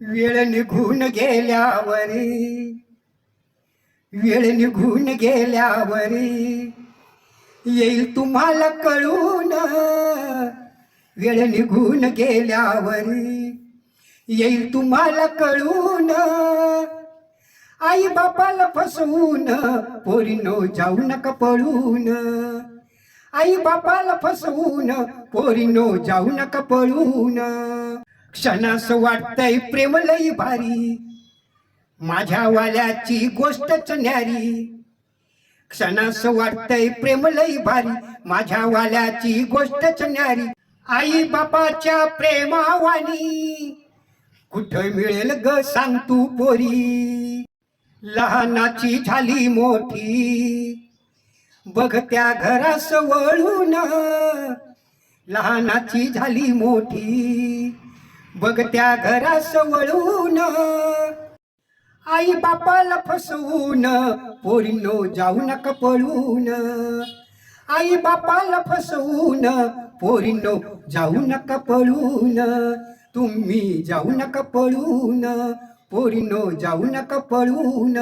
वेळ निघून गेल्यावरी वेळ निघून गेल्यावरी येईल तुम्हाला कळून वेळ निघून गेल्यावरी येईल तुम्हाला कळून आई बापाला फसवून पोरीनो जाऊ नका पळून आई बापाला फसवून पोरीनो जाऊ नका पळून. क्षणास वाटतंय प्रेम लई भारी. माझ्या वाल्याची गोष्टच न्यारी. क्षणास वाटतंय प्रेम लई भारी. माझ्या वाल्याची गोष्टच न्यारी. आई बापाच्या प्रेमावानी कुठं मिळेल ग सांग तू पोरी. लहानाची झाली मोठी. बघ त्या घरास वळून. लहानाची झाली मोठी. बघ त्या घरास वळून आई बापाला फसवून पोरीनो जाऊ नका पळून. आई बापाला फसवून पोरीनो जाऊ नका पळून. तुम्ही जाऊ नका पळून पोरीनो जाऊ नका पळून.